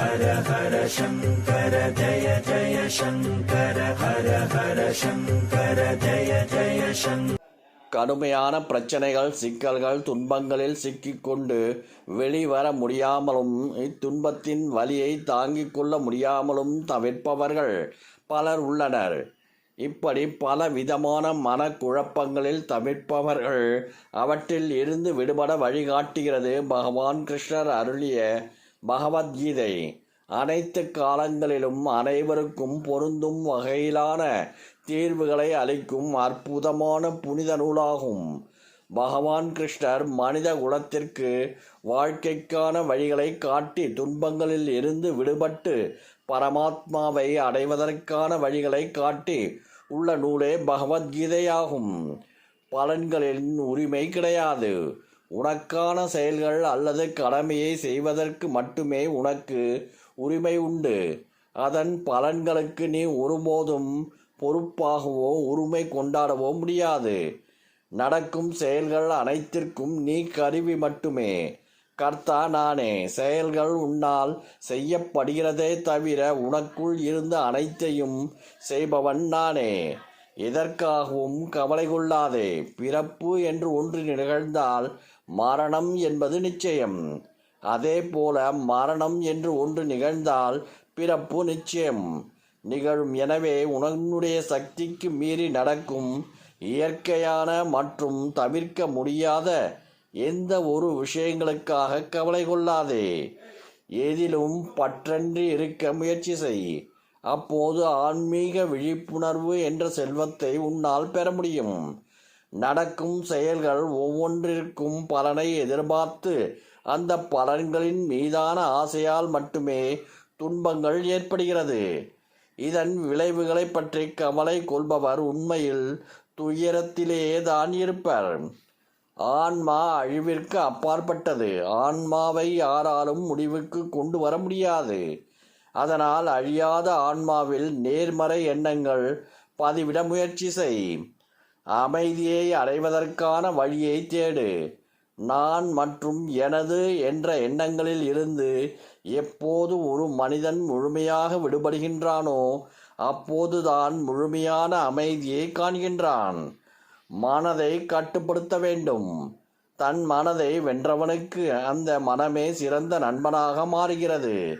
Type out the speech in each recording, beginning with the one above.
ஹர ஹர சங்கர ஜய ஜய சங்கர ஹர ஹர சங்கர ஜய ஜய சங்கர கடுமையான பிரச்சனைகள் சிக்கல்கள் துன்பங்களில் சிக்கிக்கொண்டு வெளிவர முடியாமலும் இத்துன்பத்தின் வலியை தாங்கிக் கொள்ள முடியாமலும் தவிர்ப்பவர்கள் பலர் உள்ளனர். இப்படி பல விதமான மனக்குழப்பங்களில் தவிர்ப்பவர்கள் அவற்றில் இருந்து விடுபட வழிகாட்டுகிறது பகவான் கிருஷ்ணர் அருளிய பகவத்கீதை. அனைத்து காலங்களிலும் அனைவருக்கும் பொருந்தும் வகையிலான தீர்வுகளை அளிக்கும் அற்புதமான புனித நூலாகும். பகவான் கிருஷ்ணர் மனித குலத்திற்கு வாழ்க்கைக்கான வழிகளை காட்டி துன்பங்களில் இருந்து விடுபட்டு பரமாத்மாவை அடைவதற்கான வழிகளை காட்டி உள்ள நூலே பகவத்கீதையாகும். பலன்களின் உரிமை கிடையாது. உனக்கான செயல்கள் அல்லது கடமையை செய்வதற்கு மட்டுமே உனக்கு உரிமை உண்டு. அதன் பலன்களுக்கு நீ ஒருபோதும் பொறுப்பாகவோ உரிமை கொண்டாடவோ முடியாது. நடக்கும் செயல்கள் அனைத்திற்கும் நீ கருவி மட்டுமே. கர்த்தா நானே செயல்கள் உன்னால் செய்யப்படுகிறதே தவிர உனக்குள் இருந்த அனைத்தையும் செய்பவன் நானே. எதற்காகவும் கவலை கொள்ளாதே. பிறப்பு என்று ஒன்று நிகழ்ந்தால் மரணம் என்பது நிச்சயம். அதே போல மரணம் என்று ஒன்று நிகழ்ந்தால் பிறப்பு நிச்சயம். நிகழும் எனவே உன்னுடைய சக்திக்கு மீறி நடக்கும் இயற்கையான மற்றும் தவிர்க்க முடியாத எந்த ஒரு விஷயங்களுக்காக கவலை கொள்ளாதே. எதிலும் பற்றன்றி இருக்க முயற்சி செய். அப்போது ஆன்மீக விழிப்புணர்வு என்ற செல்வத்தை உன்னால் பெற முடியும். நடக்கும் செயல்கள் ஒவ்வொன்றிற்கும் பலனை எதிர்பார்த்து அந்த பலன்களின் மீதான ஆசையால் மட்டுமே துன்பங்கள் ஏற்படுகிறது. இதன் விளைவுகளை பற்றி கவலை கொள்பவர் உண்மையில் துயரத்திலேயே தான் இருப்பர். ஆன்மா அழிவிற்கு அப்பாற்பட்டது. ஆன்மாவை யாராலும் முடிவுக்கு கொண்டு வர முடியாது. அதனால் அழியாத ஆன்மாவில் நேர்மறை எண்ணங்கள் பதிவிட முயற்சி செய். அமைதியை அடைவதற்கான வழியை தேடு. நான் மற்றும் எனது என்ற எண்ணங்களில் இருந்து எப்போது ஒரு மனிதன் முழுமையாக விடுபடுகின்றானோ அப்போதுதான் முழுமையான அமைதியை காண்கின்றான். மனதை கட்டுப்படுத்த வேண்டும். தன் மனதை வென்றவனுக்கு அந்த மனமே சிறந்த நண்பனாக மாறுகிறது.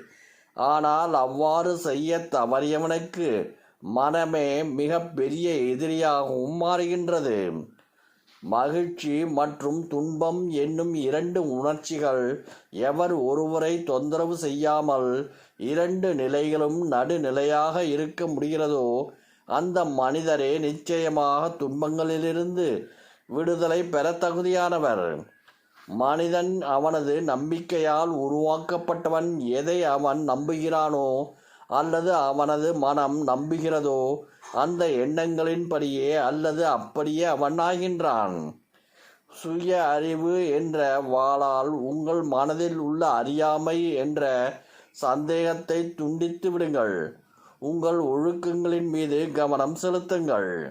ஆனால் அவ்வாறு செய்ய தவறியவனுக்கு மனமே மிக பெரிய எதிரியாகவும் மாறுகின்றது. மகிழ்ச்சி மற்றும் துன்பம் என்னும் இரண்டு உணர்ச்சிகள் எவர் ஒருவரை தொந்தரவு செய்யாமல் இரண்டு நிலைகளும் நடுநிலையாக இருக்க முடிகிறதோ அந்த மனிதரே நிச்சயமாக துன்பங்களிலிருந்து விடுதலை பெற தகுதியானவர். மனிதன் அவனது நம்பிக்கையால் உருவாக்கப்பட்டவன் எதை அவன் நம்புகிறானோ அல்லது அவனது மனம் நம்புகிறதோ அந்த எண்ணங்களின்படியே அல்லது அப்படியே அவன் ஆகின்றான் சுய அறிவு என்ற வாளால் உங்கள் மனதில் உள்ள அறியாமை என்ற சந்தேகத்தை துண்டித்து விடுங்கள். உங்கள் ஒழுக்கங்களின் மீது கவனம் செலுத்துங்கள்.